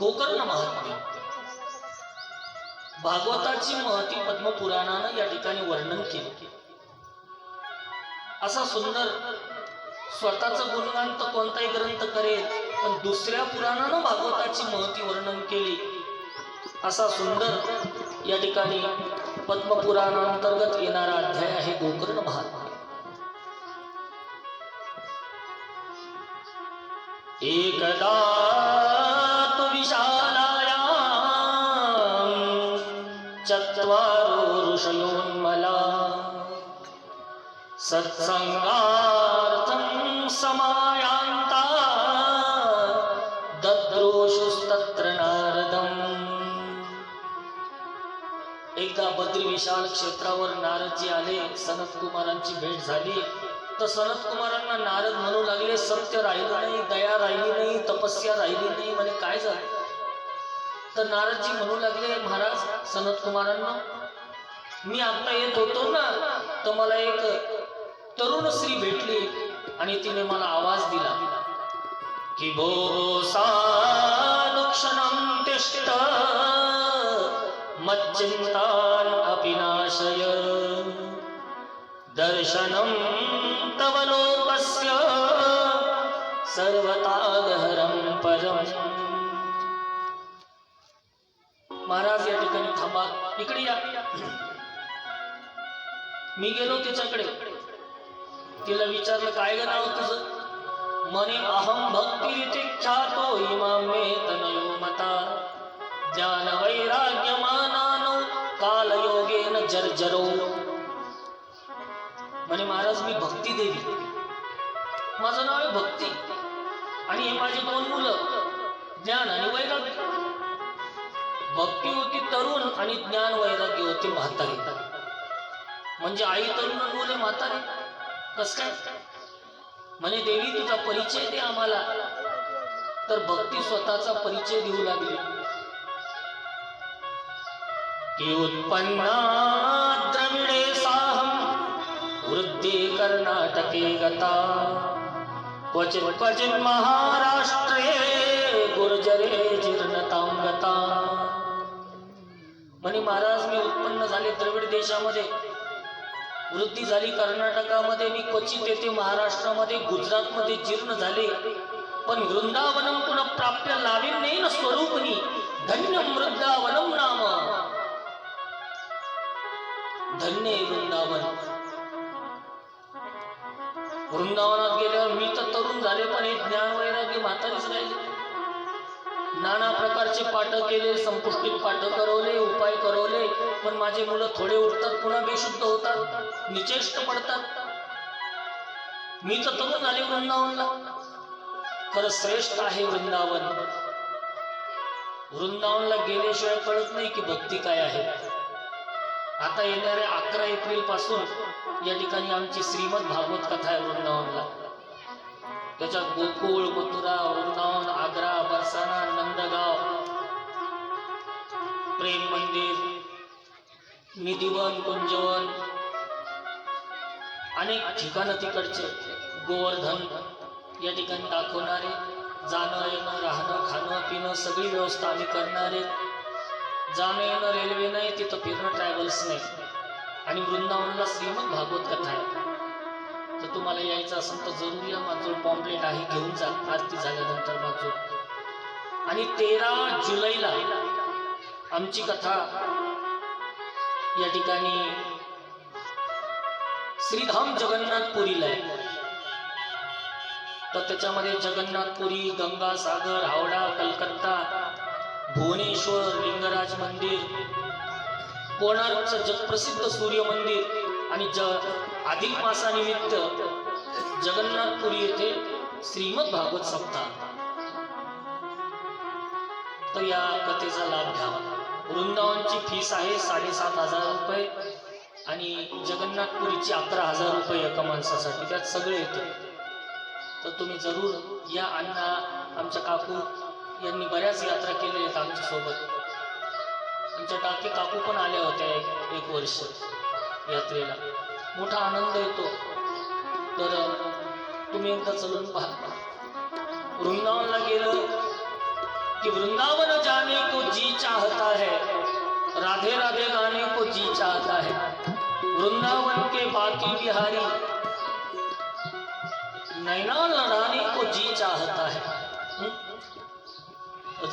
गोकर्ण महात्म्य भागवताची महती पद्मपुराणानं या ठिकाणी वर्णन केले. असा सुंदर स्वतःचं गुणगान तर कोणताही ग्रंथ करेल पण दुसऱ्या पुराणानं भागवताची महती वर्णन केली. असा सुंदर या ठिकाणी पद्मपुराणांतर्गत येणारा अध्याय आहे गोकर्ण महात्मा. एकदा चत्वारो ऋषयोन्मला सत्संगार्थं समायान्ता दद्रोषुस्तत्र नारदम्। एकदा बद्री विशाल क्षेत्रावर नारदजी आले सनत कुमारांची भेट झाली तर सनत कुमारांना नारद म्हणू लागले सत्य राहिलं नाही दया राहिली नाही तपस्या राहिली नाही म्हणे काय झालं? तर नारदजी म्हणू लागले महाराज सनत कुमारांना मी आता येत होतो ना, तर मला एक तरुण स्त्री भेटली आणि तिने मला आवाज़ दिला. की भो सानुक्षणं तिष्ठ मच्चिंतान अपि नाशय दर्शनं तव लोकस्य सर्वतागहरं परम्। महाराज, या ठिकाणी थांबा. इकडे या. मी गेलो तिच्याकडे. तिला विचारलं काय ग नाव तुझं? मने अहम भक्ती ख्यातो इमा मे तनयो मता ज्ञान वैराग्य मानानो काल योगेन जर्जरो। म्हणे महाराज मी भक्ती देवी। माझं नाव आहे भक्ती आणि हे माझे दोन मुलं ज्ञान आणि वैराग्य। भक्ती होती तरुण आणि ज्ञान वैराग्य होते म्हातारी। म्हणजे आई तरुण बोले मुले म्हातारे कस काय? म्हणे देवी तुझा परिचय दे आम्हाला. तर भक्ती स्वतःचा परिचय देऊ लागली. की उत्पन्ना द्रविडे साहम वृद्धी कर्नाटके गता. क्वचित क्वचित महाराष्ट्रे गुर्जरे जीर्णतां गता. म्हणे महाराज मी उत्पन्न झाले द्रविड देशामध्ये. वृद्धी झाली कर्नाटकामध्ये. मी क्वचित येते महाराष्ट्रामध्ये गुजरातमध्ये जीर्ण झाले. पण वृंदावनम पुन्हा प्राप्य लाविन्येन स्वरूपनी धन्य वृंदावनम नाम. धन्य वृंदावन. वृंदावनात गेल्यावर मी तर तरुण झाले पण हे ज्ञान वैराग्य म्हातारीच राहिले. नाना प्रकारचे पाठ केले संपुष्टीत पाठ करवले उपाय करवले पण माझे मुलं थोडे उठतात पुन्हा बेशुद्ध होतात निचेष्ट पडतात. मी तर तरुण आले वृंदावनला. खरं श्रेष्ठ आहे वृंदावन. वृंदावनला गेल्याशिवाय कळत नाही की भक्ती काय आहे. आता येणाऱ्या अकरा एप्रिलपासून या ठिकाणी आमची श्रीमद भागवत कथा आहे वृंदावनला. त्याच्यात गोकुळ मथुरा वृंदावन आग्रा बरसाना प्रेम मंदिर निधिवन कुंजवन अनेक ठिकाणं तिकडचे गोवर्धन या ठिकाणी दाखवणारे जाणं येणं राहणं खाणं पिणं सगळी व्यवस्था आम्ही करणारे. जाणं येणं रेल्वे नाही तिथं फिरणं ट्रॅव्हल्स नाही. आणि वृंदावनला श्रीमद भागवत कथा आहे. तर तुम्हाला यायचं असेल तर जरूर या माझं पॉम्पलेट आहे घेऊन जा आरती झाल्यानंतर माझं. आणि तेरा जुलैला आमची कथा या ठिकाणी श्रीधाम जगन्नाथपुरीला आहे. तर त्याच्यामध्ये जगन्नाथपुरी गंगासागर हावडा कलकत्ता भुवनेश्वर लिंगराज मंदिर कोणार्कचं जगप्रसिद्ध सूर्य मंदिर आणि ज अधिक मासानिमित्त जगन्नाथपुरी येथे श्रीमद भागवत सप्ताह. तर या कथेचा लाभ घ्यावा वृंदावनची फीस आहे साडेसात हजार रुपये आणि जगन्नाथपुरीची अकरा हजार रुपये एका माणसासाठी. त्यात सगळे येतं. तर तुम्ही जरूर या अण्णा आमच्या काकू यांनी बऱ्याच यात्रा केलेल्या आहेत आमच्यासोबत. आमच्या टाके काकू पण आल्या होत्या एक एक वर्ष यात्रेला. मोठा आनंद येतो. तर तुम्ही एकदा चलून पहा. वृंदावनला गेलो कि वृंदावन जाने को जी चाहता है राधे राधे गाने को जी चाहता है। वृंदावन के बाकी बिहारी नैना लड़ाने को जी चाहता है।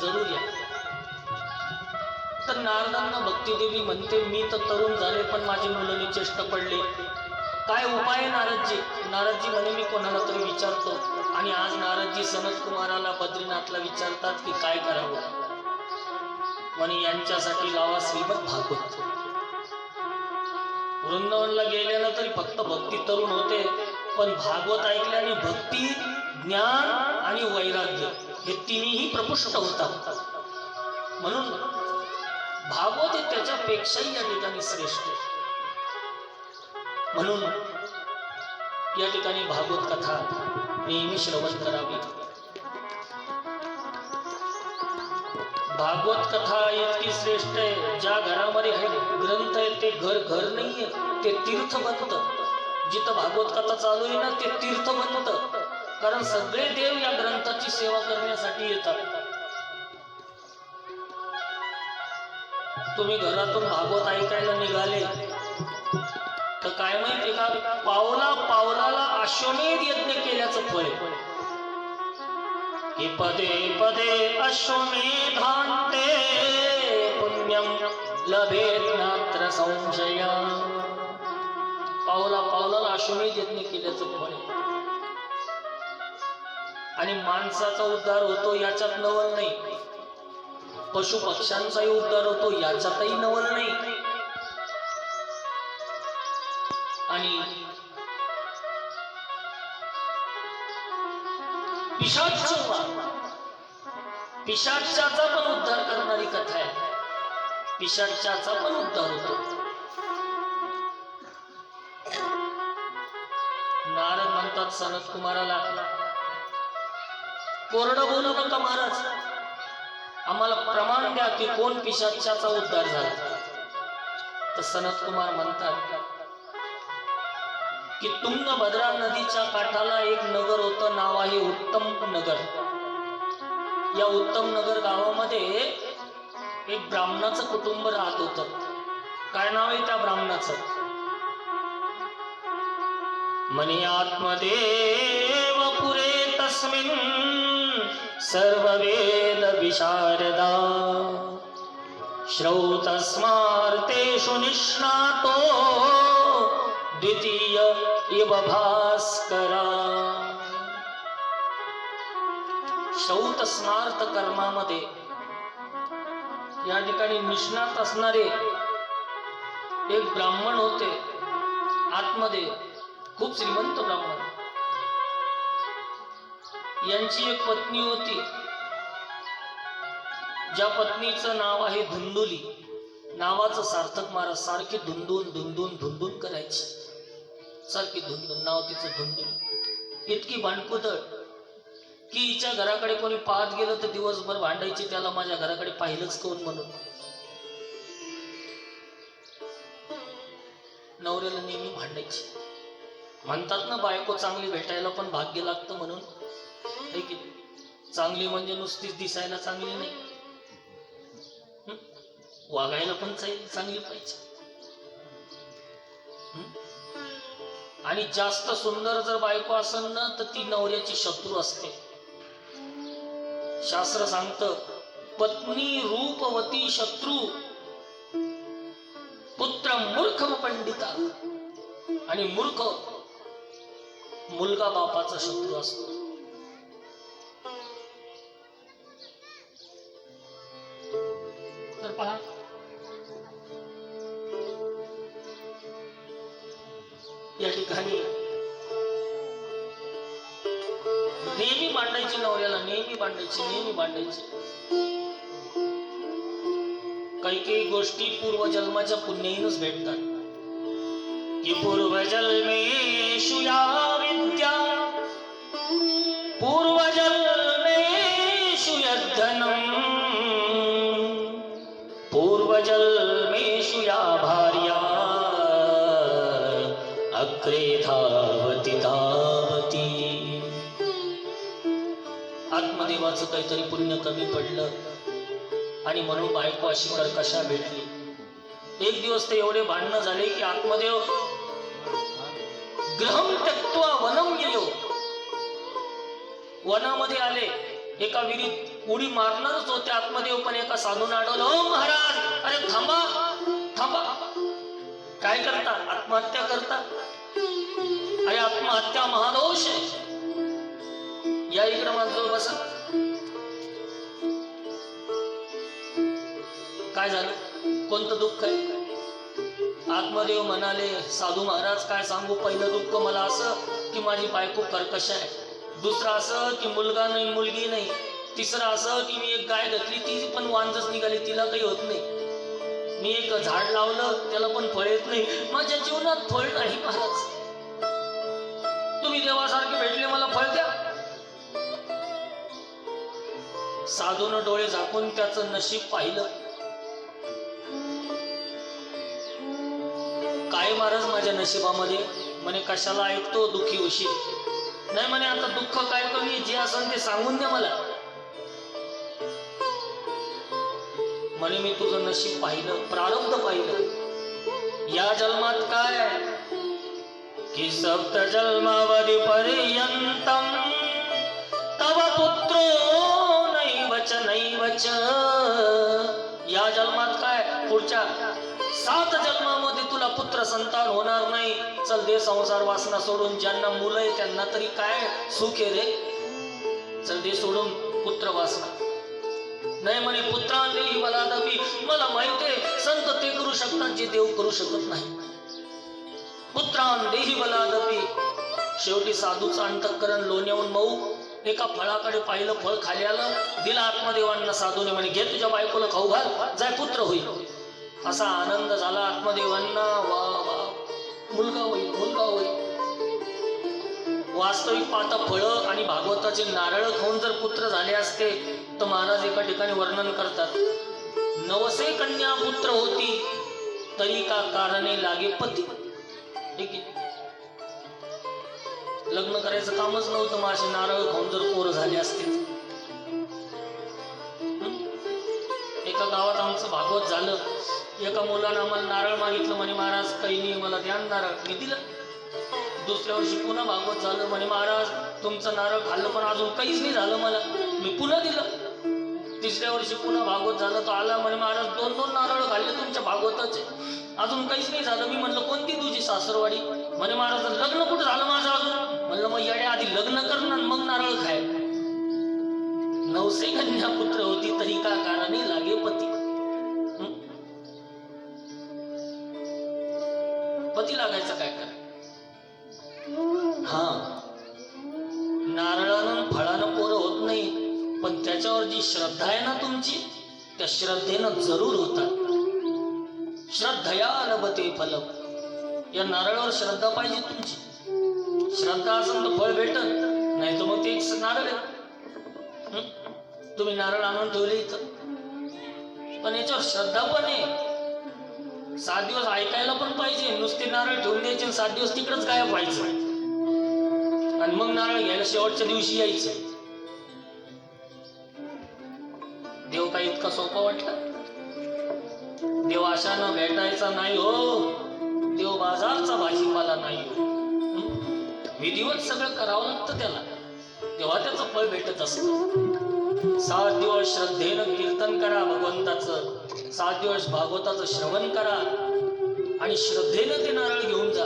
जरूर या। तर नारदांना भक्तीदेवी म्हणते मी तर तरुण झाले पण माझी मुलं निचेष्ट पडले. काय उपाय नारदजी? नारदजी म्हणे मी कोणाला तरी विचारतो. आणि आज नारदजी सनत कुमाराला बद्रीनाथला विचारतात की काय करावं? म्हणे यांच्यासाठी लावा श्रीमद भागवत. वृंदावनला गेल्यानं तरी फक्त भक्ती तरुण होते पण भागवत ऐकल्याने भक्ती ज्ञान आणि वैराग्य हे तिन्ही प्रपुष्ट होतात. म्हणून भागवत हे त्याच्यापेक्षाही या ठिकाणी श्रेष्ठ म्हणून या ठिकाणी भागवत कथा नेहमी श्रवण करावी. भागवत कथा इतकी श्रेष्ठ आहे. ज्या घरामध्ये हे ग्रंथ आहे ते घर घर नाहीये ते तीर्थ बनत. जिथं भागवत कथा चालू आहे ना ते तीर्थ बनत. कारण सगळे देव या ग्रंथाची सेवा करण्यासाठी येतात. तुम्ही घरातून भागवत ऐकायला निघाले तर काय माहिती का? पावला पावलाला अश्वमेध यज्ञ केल्याचं फळ आहे. कि पदे पदे अश्वमेधांते पुण्यम लभेत नात्र संशय. पावला पावलाला अश्वमेध यज्ञ केल्याचं फळ आणि माणसाचा उद्धार होतो याच्यात नवल नाही. पशु पक्ष्यांचाही उद्धार होतो याच्यातही नवल नाही. आणि पिशाच पण उद्धार करणारी कथा आहे. पिशाचाचा पण उद्धार होतो. नारद म्हणतात सनत कुमाराला कोरडं बोलू नका महाराज. आम्हाला प्रमाण द्या की कोण पिशाचाचा उद्धार झाला. तर सनत कुमार म्हणतात की तुंगभद्रा नदीच्या काठाला एक नगर होतं नाव आहे उत्तम नगर. या उत्तम नगर गावामध्ये एक ब्राह्मणाचं कुटुंब राहत होतं. काय नाव आहे त्या ब्राह्मणाचं? मनी आत्मदेव पुरे तस्मिन सर्व वेद विशारदा. श्रौतस्मार्तेषु निष्णातो द्वितीय भास्करा शौत स्मार्त कर्मामध्ये या ठिकाणी निष्णात असणारे एक ब्राह्मण होते. आतमध्ये खूप श्रीमंत ब्राह्मण. यांची एक पत्नी होती. ज्या पत्नीचं नाव आहे धुंदुली. नावाचं सार्थक महाराज सारखी धुंदून धुंदून धुंदून करायची. सारखी धुंदून नाव तिचं धुंदून इतकी भांडकुदळ की हिच्या घराकडे कोणी पाहत गेलं तर दिवसभर भांडायची त्याला माझ्या घराकडे पाहिलंच कोण म्हणून. नवऱ्याला नेहमी भांडायची. म्हणतात ना बायको चांगली भेटायला पण भाग्य लागतं म्हणून. चांगली म्हणजे नुसतीच दिसायला चांगली नाही. वागायला पण चांगली चांगली पाहिजे आणि जास्त सुंदर जर बायको असेल ना तर ती नवऱ्याची शत्रू असते. शास्त्र सांगतं पत्नी रूपवती शत्रू पुत्र मूर्ख पंडिता. आणि मूर्ख मुलगा बापाचा शत्रू असतो. मांडायची काही काही गोष्टी पूर्वजन्माच्या पुण्याहीनच भेटतात. की पूर्वजन्मेषु काहीतरी पुण्य कमी पडलं. आणि म्हणून बायको अशी कर्कशा भेटली. एक दिवस ते एवढे भांडणं झाले की आत्मदेव ग्रहम त्यक्त्वा वनम गेलो. वनामध्ये आले. एका विहिरीत उडी मारणारच होते आत्मदेव पण एका साधून अडवलं हो महाराज अरे थांबा थांबा. काय करता? आत्महत्या करता? अरे आत्महत्या महादोष आहे. या इकडं माझं बसा. काय झालं? कोणतं दुःख आहे? आत्मदेव म्हणाले साधू महाराज काय सांगू? पहिलं दुःख मला असं की माझी बायको कर्कश आहे. दुसरं असं की मुलगा नाही मुलगी नाही. तिसरं असं की मी एक गाय घातली ती पण वांजच निघाली तिला काही होत नाही. मी एक झाड लावलं त्याला पण फळ येत नाही. माझ्या जीवनात फळ नाही महाराज. तुम्ही देवासारखे भेटले मला फळ द्या. साधून डोळे झाकून त्याचं नशीब पाहिलं. महाराज माझ्या नशिबामध्ये. म्हणे कशाला ऐकतो दुःखी उशी नाही म्हणे आता दुःख काय कमी? जे असेल ते सांगून दे मला. म्हणे मी तुझं नशीब पाहिलं प्रारब्ध पाहिलं. या जन्मात काय? कि सप्त जन्मावधी पर्यंतम. तव पुत्रो नैवच नैवच. या जन्मात काय? पुढच्या सात जन्म पुत्र संतान होणार नाही. चल दे संसार वासना सोडून. ज्यांना मुलं आहे त्यांना तरी काय सुख आहे रे? चल दे सोडून पुत्र वासना. नाही म्हणे पुत्रांनी मला दबी. मला माहिती आहे संत ते करू शकतात जे देव करू शकत नाही. पुत्रां देही बलादपी शेवटी साधूचं अंतकरण लोण्याहून मऊ. एका फळाकडे पाहिलं फळ खाली आलं दिलं आत्मदेवांना साधूने म्हणे घे तुझ्या बायकोला खाऊ घाल. जाय पुत्र होईल. असा आनंद झाला आत्मदेवांना. वा वा. मुलगा होईल मुलगा होईल. वास्तविक पाहता फळं आणि भागवताचे नारळ खाऊन जर पुत्र झाले असते तर महाराज एका ठिकाणी वर्णन करतात. नवसे कन्या पुत्र होती तरी का कारणे लागे पती ठीक आहे. लग्न करायचं कामच नव्हतं माझे नारळ खाऊन जर पोर झाले असते. एका गावात आमचं भागवत झालं. एका मुलानं आम्हाला नारळ मागितलं म्हणे महाराज काही नाही मला ध्यान नारळ मी दिलं. दुसऱ्या वर्षी पुन्हा भागवत झालं म्हणे महाराज तुमचं नारळ खाल्लं पण अजून काहीच नाही झालं मला. मी पुन्हा दिलं. तिसऱ्या वर्षी पुन्हा भागवत झालं तो आला म्हणे महाराज दोन दोन नारळ खाल्ले तुमच्या भागवताचे. अजून काहीच नाही झालं. मी म्हणलं कोणती तुझी सासरवाडी? म्हणे महाराज लग्न कुठं झालं माझं अजून? म्हणलं मग येड्या आधी लग्न करणार मग नारळ खाय. नवसे कन्या पुत्र होती तरी का कारणे लागे पती. पती लागायचं काय करा हा. नारळानं फळानं पोरं होत नाही पण त्याच्यावर जी श्रद्धा आहे ना तुमची त्या श्रद्धेनं जरूर होतात. श्रद्धया लभते फल या नारळावर श्रद्धा पाहिजे तुमची. श्रद्धा असेल तर फळ भेटत नाही तर मग ते एक नारळ आहे? तुम्ही नारळ आणून ठेवले इथं. पण याच्यावर श्रद्धा पण आहे. सात दिवस ऐकायला पण पाहिजे. नुसते नारळ ठेवून द्यायचे सात दिवस तिकडच गायब व्हायचं. आणि मग नारळ घ्यायला शेवटच्या दिवशी यायचं. देव काय इतका सोपा वाटला? देव अशानं भेटायचा नाही हो. देव बाजारचा भाजीपाला नाही हो. हं? विधिवत सगळं करावं लागतं त्याला. तेव्हा त्याचं फळ भेटत असत. सात दिवस श्रद्धेनं कीर्तन करा भगवंताचं. सात दिवस भागवताचं श्रवण करा आणि श्रद्धेनं ते नारळ घेऊन जा.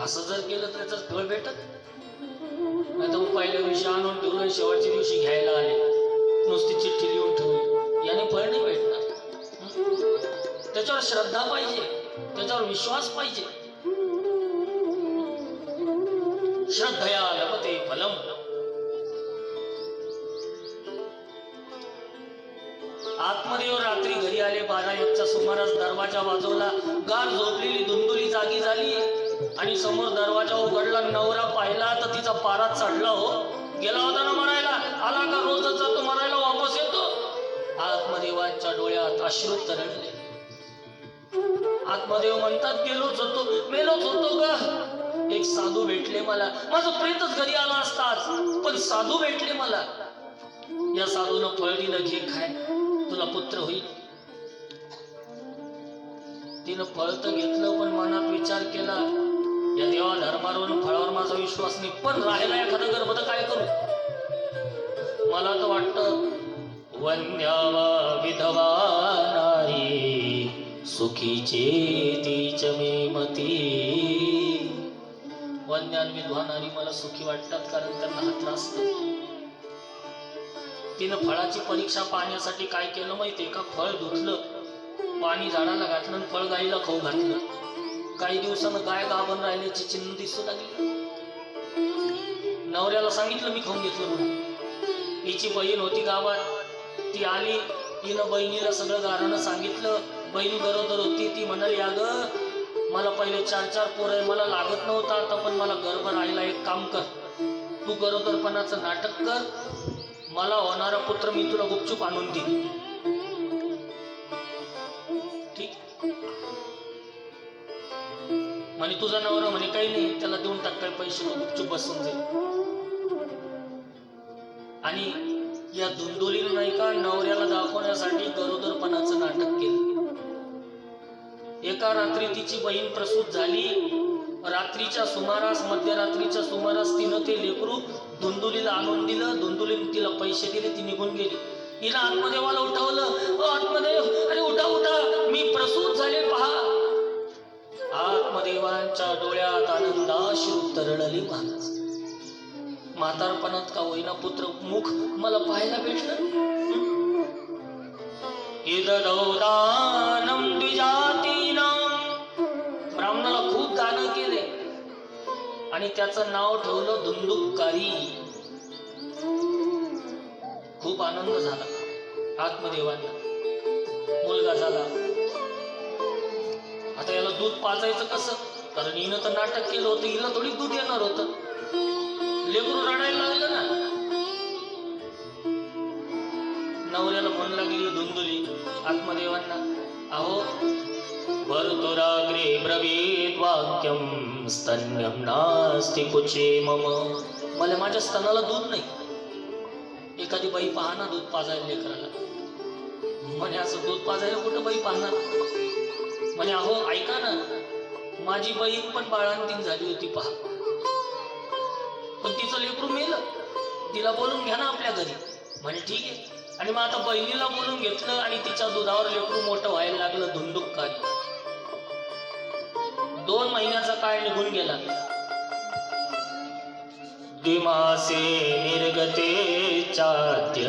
असं जर केलं तर त्याचं फळ भेटत. नाही तर मग पहिल्या दिवशी आणून ठेवलं शेवटच्या दिवशी घ्यायला आले. नुसती चिठ्ठी लिहून ठेवली. याने फळ नाही भेटणार. त्याच्यावर श्रद्धा पाहिजे. त्याच्यावर विश्वास पाहिजे. श्रद्धया लपते फलम. दरवाजा वाजवला. गार झोपलेली धुंदुली जागी झाली. आणि समोर दरवाजा उघडला. नवरा पाहिला तर तिचा पारा चढला हो. गेला होता ना मरायला? आला का रोजच जातो मरायला वापस येतो? आत्मदेवांच्या डोळ्यात अश्रू तरळले आत्मदेव म्हणतात गेलोच होतो. मेलोच होतो ग. एक साधू भेटले मला. माझं प्रेतच घरी आला असताच पण साधू भेटले मला. या साधून फळ दिलं घे खाय. तुला पुत्र होईल. तिनं फळ तर घेतलं पण मनात विचार केला या देवा धर्मावरून फळावर माझा विश्वास नाही पण राहिला एखादं गर्भ तर काय करू? मला तर वाटतं वंद्यावा विधवा नारी सुखीचे तीच मे मती. वन्यान विधवा नारी मला सुखी वाटतात कारण त्यांना हा त्रास तिनं फळाची परीक्षा पाहण्यासाठी काय केलं माहितीये का? फळ धुतलं पाणी झाडाला घातलं आणि फळ गाईला खाऊ घातलं काही दिवसानं गाय गाभण राहिल्याची चिन्ह दिसू लागली नवऱ्याला सांगितलं मी खाऊन घेतलं म्हणून. हिची बहीण होती गावात. ती आली तिनं बहिणीला सगळं गाराणं सांगितलं. बहीण गरोदर होती. ती म्हणाली अगं मला पहिले चार चार पोरं आहे. मला लागत नव्हता आता पण मला गर्भ राहिला एक काम कर. तू गरोदरपणाचं नाटक कर. मला होणारा पुत्र मी तुला गुपचूप आणून देईन. म्हणे तुझा नवरा म्हणे काही नाही त्याला देऊन टाक काय पैसे तो गुपचूप बसून जाईल. आणि या धुंदोलीनं नाही का नवऱ्याला दाखवण्यासाठी गरोदरपणाचं नाटक केलं. एका रात्री तिची बहीण प्रसूत झाली. रात्रीच्या सुमारास मध्यरात्रीच्या सुमारास तिनं ते लेकरू धुंदुलीला आणून दिलं. धुंदुलीने तिला पैसे दिले ती निघून गेली. हिनं आत्मदेवाला उठवलं. आत्मदेव अरे उठा उठा. मी प्रसूत झाले पहा. आत्मदेवांच्या डोळ्यात आनंदाशी तरळली महाराज म्हातारपणात का होईना पुत्र मुख मला पाहायला भेटलं? इददौदानं द्विजातीनां ब्राह्मणाला खूप दान केले. आणि त्याचं नाव ठेवलं धुंदुककारी खूप आनंद झाला आत्मदेवांना. मुलगा झाला. आता याला दूध पाजायचं कसं? कारण हिनं तर नाटक केलं होतं हिला थोडी दूध येणार होतं. लेकरू रडायला लागलं ना. नवऱ्याला म्हण लागली धुंदुली आत्मदेवांना. अहो भरतुराग्रे ब्रवीत वाक्यम स्तन्यम नास्ति कुचे मम. मला माझ्या स्तनाला दूध नाही. एखादी बाई पाहना दूध पाजायला लेकराला. म्हणे असं दूध पाजायला कुठं बाई पाहणार? म्हणे अहो ऐका ना. माझी बहीण पण बाळांतीन झाली होती पहा. पण तिचं लेकरू मेलं. तिला बोलून घ्या ना आपल्या घरी. म्हणे ठीक आहे. आणि मग आता बहिणीला बोलून घेतलं आणि तिच्या दुधावर लेकरू मोठं व्हायला लागलं धुंदुककारी दोन महिन्याचा काळ निघून गेला. दिमासे निर्गते चाद्य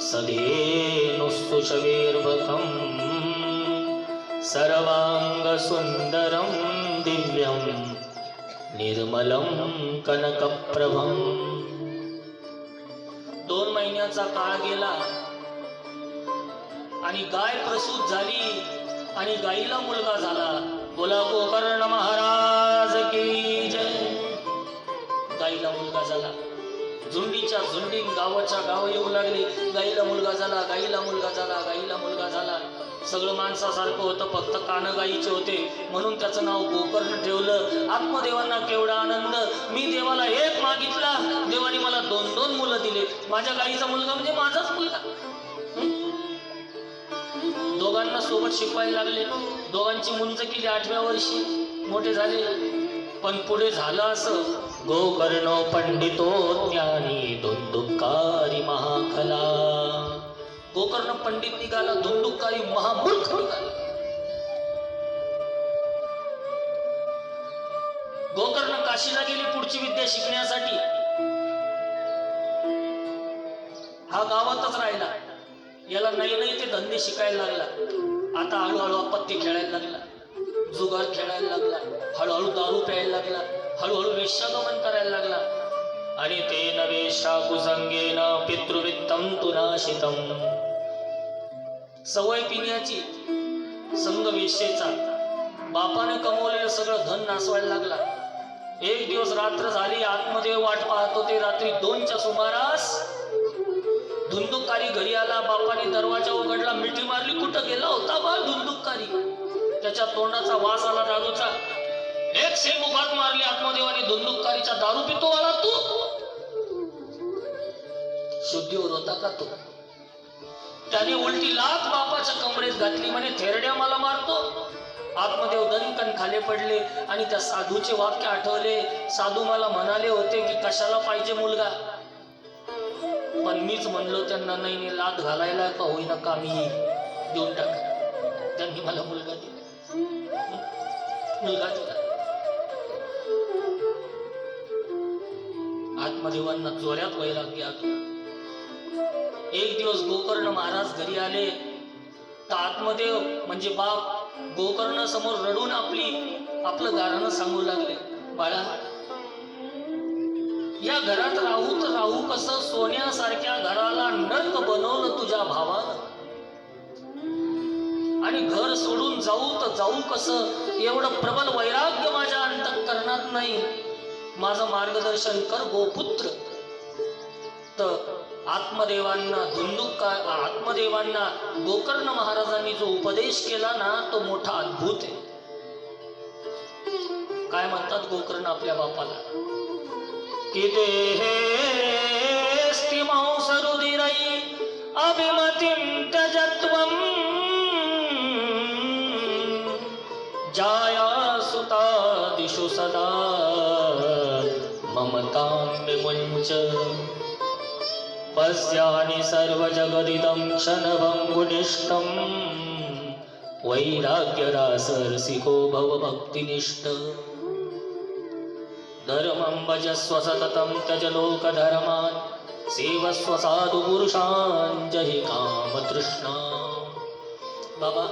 सधेनुस्तुषवेर्वकम् सर्वांग सुंदरम दिव्यं निर्मलं कनकप्रभम दोन महिन्याचा काळ गेला आणि गाय प्रसूत झाली आणि गाईला मुलगा झाला. बोला गोकर्ण महाराज की जय। गाईला मुलगा झाला. झुंडीच्या झुंडी गावाच्या गाव येऊ लागले. गाईला मुलगा झाला गाईला मुलगा झाला गाईला मुलगा झाला. सगळं माणसासारखं होतं फक्त कान गाईचे होते. म्हणून त्याचं नाव गोकर्ण ठेवलं. आत्मदेवांना केवढा आनंद. मी देवाला एक मागितला. देवाने मला दोन दोन मुलं दिले. माझ्या गाईचा मुलगा म्हणजे माझाच मुलगा. दोघांना सोबत शिकवायला लागले. दोघांची मुंज केली आठव्या वर्षी. मोठे झाले. पण पुढे झालं असं. गोकर्ण पंडितो ज्ञानी दोन दुःखारी महाखला. गोकर्ण पंडित निघाला धुंदुकारी महामूर्ख निघाला. गोकर्ण काशीला गेली पुढची विद्या शिकण्यासाठी. हा गावातच राहिला. याला नाही नाही ते धंदे शिकायला लागला. आता हळूहळू अपत्य खेळायला लागला. जुगार खेळायला लागला. हळूहळू दारू प्यायला लागला. हळूहळू वेश्यागमन करायला लागला. आणि ते नवेशा कुसंगेन पितृवित्तम तुनाशितम सवय पिण्याची. संघ वेश्येचा बापाने कमवलेलं सगळं धन नासवायला लागला. एक दिवस रात्र झाली आत्मदेव वाट पाहतो ते रात्री दोनच्या सुमारास धुंदुकारी घरी आला. बापाने दरवाजा उघडला. मिठी मारली कुठं गेला होता बा धुंदुकारी त्याच्या तोंडाचा वास आला दारूचा. एक से मुखात मारली आत्मदेवाने धुंदुकारीच्या दारू पितो आला तू. शुद्धीवर होता का तू? त्याने उलटी लाथ बापाच्या कमरेत घातली. म्हणे थेरड्या मला मारतो. आत्मदेव दणकन खाली पडले आणि त्या साधूचे वाक्य आठवले. साधू मला म्हणाले होते की कशाला पाहिजे मुलगा? पण मीच म्हणलो त्यांना नाही नाही लाद घालायला का होईना का मी देऊन टाक. त्यांनी मला मुलगा दिला. मुलगा दिला. आत्मदेवांना जोऱ्यात वैराग्य आलं. एक दिवस गोकर्ण महाराज घरी आले. तर आत्मदेव म्हणजे बाप गोकर्ण समोर रडून आपली आपलं गाणं सांगू लागले बाळा या घरात राहू तर राहू कसं सोन्यासारख्या घराला नर्क बनवलं तुझ्या भावानं? आणि घर सोडून जाऊ तर जाऊ कसं? एवढं प्रबल वैराग्य माझ्या अंतकरणात नाही. माझं मार्गदर्शन कर गोपुत्र. तर आत्मदेवांना धुंदुक आत्मदेवांना गोकर्ण महाराजांनी जो उपदेश केला ना तो मोठा अद्भुत आहे. काय म्हणतात गोकर्ण आपल्या बापाला? कि देहेस्तिमांसरुदिरै अभिमतीं त्यजत्वम् जाया सुतादिषु सदा ममतां विमुञ्च पश्यानि सर्वजगदिदं क्षणभङ्गुनिष्ठं वैराग्यरासरसिको भव भक्तिनिष्ठ धर्मं भजस्व सततं त्यज लोकधर्मान् सेवस्व साधुपुरुषान्। जहि कामतृष्णा। बाबा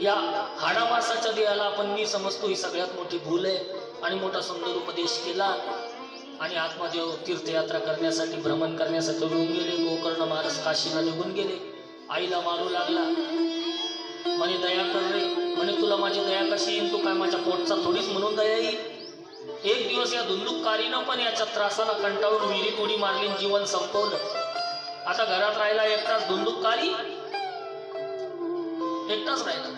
या हाडामासाच्या देहाला आपण मी समजतो ही सगळ्यात मोठी भूल आहे आणि मोठा सुंदर उपदेश केला आणि आत्मादेव तीर्थयात्रा करण्यासाठी भ्रमण करण्यासाठी निघून गेले. गोकर्ण महाराज काशीला निघून गेले. आईला मारू लागला. म्हणे दया कर रे. म्हणे तुला माझी दया कशी येईल तू काय माझ्या पोटचा थोडीच म्हणून दया येईल एक दिवस या धुंदुककारीनं पण याच्या त्रासाला कंटाळून विहिरीत उडी मारली जीवन संपवलं. आता घरात राहिला एकटाच धुंदुककारी? एकटाच राहिला.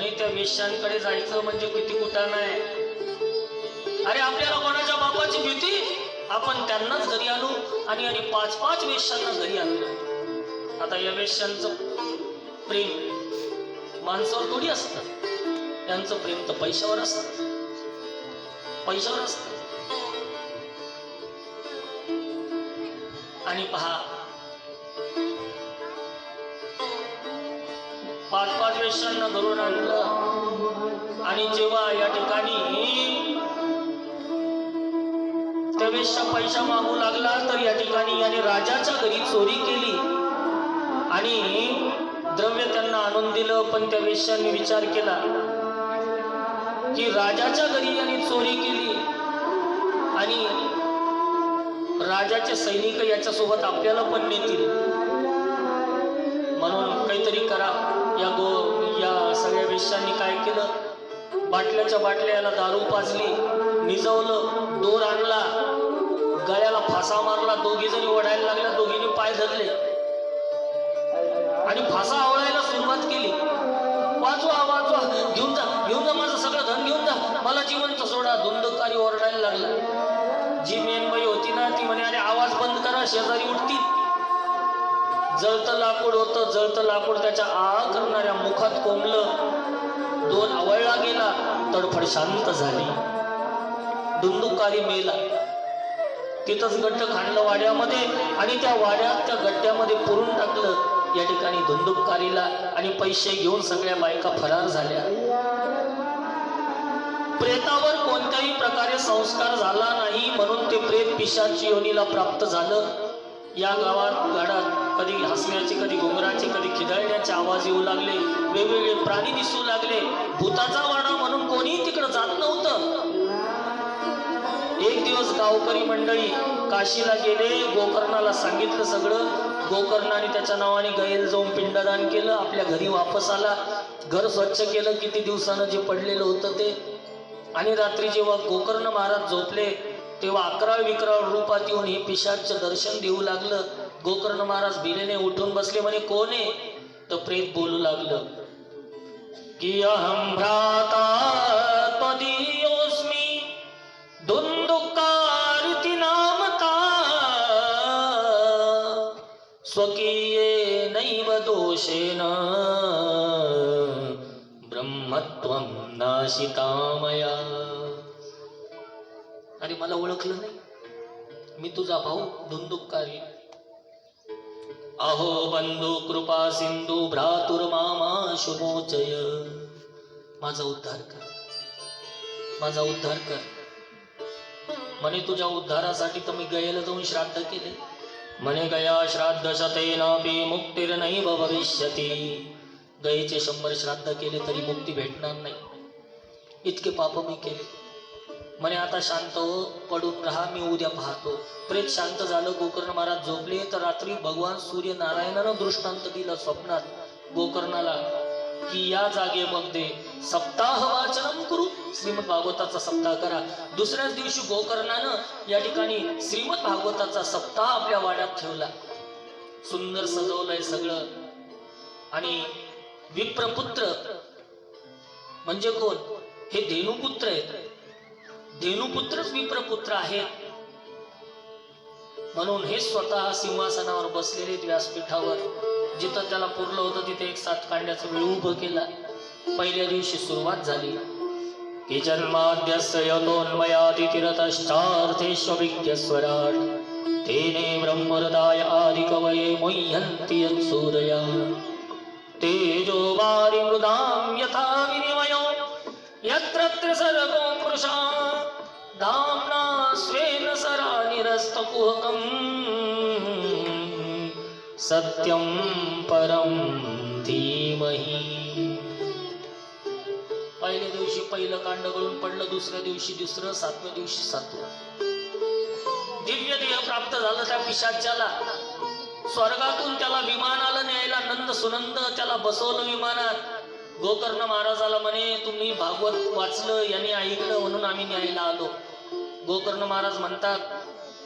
म्हणे त्या वेश्यांकडे जायचं म्हणजे किती कुठं नाही. अरे आपल्याला कोणाच्या बापाची भीती? आपण त्यांनाच घरी आणू आणि आणि पाच पाच वेश्यांना घरी आणलं आता या वेश्यांचं प्रेम माणसावर थोडी असतं. त्यांचं प्रेम तर पैशावर असतं. पैशावर असतं. आणि पहा पाच पाच वेशांना घरून आणलं. आणि जेव्हा या ठिकाणी त्या वेश्या पैसा मागू लागला तर या ठिकाणी याने राजाच्या घरी चोरी केली. आणि द्रव्य त्यांना आणून दिलं पण त्या वेश्यांनी विचार केला की राजाच्या घरी याने चोरी केली. आणि राजाचे सैनिक याच्यासोबत आपल्याला पण नेतील. या गो या सगळ्या वेश्यांनी काय केलं? बाटल्याच्या बाटल्या याला दारू पाजली निजवलं दोर आणला गळ्याला फासा मारला दोघी जणी ओढायला लागल्या दोघींनी पाय धरले. आणि फासा आवळायला सुरुवात केली. वाचवा वाचवा घेऊन जा घेऊन जा माझं सगळं धन घेऊन जा. मला जिवंत सोडा धुंदकारी ओरडायला लागला. जी मेनबाई होती ना ती म्हणे अरे आवाज बंद करा शेजारी उठतील. जळतं लाकूड होतं जळतं लाकूड त्याच्या आ करणाऱ्या मुखात कोंबलं. दोन आवळला गेला तडफड शांत झाली. धुंदुकारी मेला. तिथंच गट्ट खाणलं वाड्यामध्ये आणि त्या वाड्यात त्या गट्ट्यामध्ये पुरून टाकलं. या ठिकाणी धुंदुपकारीला आणि पैसे घेऊन सगळ्या बायका फरार झाल्या. प्रेतावर कोणत्याही प्रकारे संस्कार झाला नाही म्हणून ते प्रेत पिशाची योनीला प्राप्त झालं. या गावात गाडात कधी हसण्याचे कधी घुंगराचे कधी खिदळण्याचे आवाज येऊ लागले. वेगवेगळे प्राणी दिसू लागले. भूताचा वाडा म्हणून कोणीही तिकडं जात नव्हतं. एक दिवस गावकरी मंडळी काशीला गेले. गोकर्णाला सांगितलं सगळं. गोकर्णाने त्याच्या नावाने गैल जाऊन पिंडदान केलं. आपल्या घरी वापस आला. घर स्वच्छ केलं. किती दिवसानं जे पडलेलं होतं ते. आणि रात्री जेव्हा गोकर्ण महाराज झोपले तेव्हा अकराळ विकराळ रूपात येऊन हे पिशाचं दर्शन देऊ लागलं. गोकर्ण महाराज भिलेने उठून बसले म्हणे कोण आहे? तर प्रेत बोलू लागलं की अहम भ्राता त्वदीयोस्मी धुंदुकारती नामता स्वकीये नैव दोषेन ब्रह्मत्वं नाशितामया अरे मला ओळखलं नाही. मी तुझा भाऊ धुंदुकारी अहो बंधू कृपा सिंधू भ्रातुर्मामा शुभोचय माझा उद्धार कर. माझा उद्धार कर. म्हणे तुझ्या उद्धारासाठी तर मी गयेला जाऊन श्राद्ध केले. म्हणे गया श्राद्ध शतेनापि मुक्तिर्नैव भविष्यती. गयेचे शंभर श्राद्ध केले तरी मुक्ती भेटणार नाही. इतके पाप मी केले. म्हणे आता शांत हो पडून राहा मी उद्या पाहतो. प्रेत शांत झालं गोकर्ण महाराज झोपले. तर रात्री भगवान सूर्यनारायणानं दृष्टांत दिलं स्वप्नात. गोकर्णाला की या जागेमध्ये सप्ताह वाचनम करू. श्रीमद भागवताचा सप्ताह करा. दुसऱ्याच दिवशी गोकर्णानं या ठिकाणी श्रीमद भागवताचा सप्ताह आपल्या वाड्यात ठेवला. सुंदर सजवलंय सगळं. आणि विप्रपुत्र म्हणजे कोण? हे धेनुपुत्र आहेत. धेनुपुत्रच विप्रपुत्र आहेत. म्हणून हे स्वतः सिंहासनावर बसलेले व्यासपीठावर जिथं त्याला पुरलं होतं तिथे एक सात कांड्याचं वेळ उभं केला. पहिल्या दिवशी सुरुवात झाली. की जन्माद्यस्य यतोन्मयादितिरतश्चार्थेष्वभिज्ञस्वराट तेने ब्रह्महृदाय आदिकवये मुह्यन्ति यत्सूरया तेजो वारि मृदां यथा विनिमयो यत्र त्रिसर्गो मृषा दाम्ना स्वेन सरा निरस्तकुहकम् सत्यं परं धीमहि। पहिल्या दिवशी पहिलं कांड गळून पडलं दुसऱ्या दिवशी दुसरं सातव्या दिवशी सातवं। दिव्य देह प्राप्त झालं त्या पिशाच्याला स्वर्गातून त्याला विमानाला न्यायला नंद सुनंद त्याला बसवलं विमानात। गोकर्ण महाराजाला म्हणे तुम्ही भागवत वाचलं यांनी ऐकलं म्हणून आम्ही न्यायला आलो. गोकर्ण महाराज म्हणतात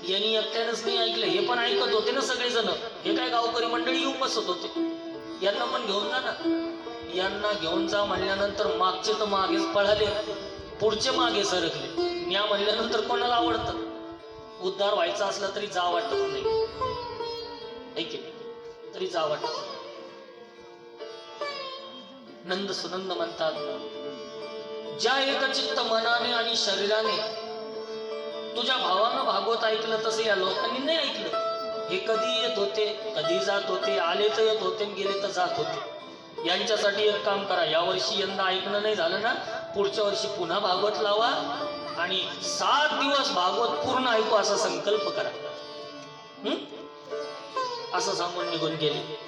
यांनी एकट्यानंच नाही ऐकलं हे पण ऐकत होते ना सगळेजण. हे काय गावकरी मंडळी येऊन बसत होते. यांना पण घेऊन जा ना. यांना घेऊन जा म्हणल्यानंतर मागचे तर मागेच पळाले पुढचे मागे सरकले. न्या म्हणल्यानंतर कोणाला आवडतं? उद्धार व्हायचा असला तरी जा वाटत नाही. ऐक नाही? तरी जा वाटत नंद सुनंद म्हणतात ज्या एकचित्त मनाने आणि शरीराने तुझ्या भावानं भागवत ऐकलं तसं या लोकांनी नाही ऐकलं. हे कधी येत होते कधी जात होते आले तर येत होते गेले तर जात होते. यांच्यासाठी एक काम करा या वर्षी यंदा ऐकणं नाही झालं ना पुढच्या वर्षी पुन्हा भागवत लावा आणि सात दिवस भागवत पूर्ण ऐकू असा संकल्प करा. हं? असं सांगून निघून गेले.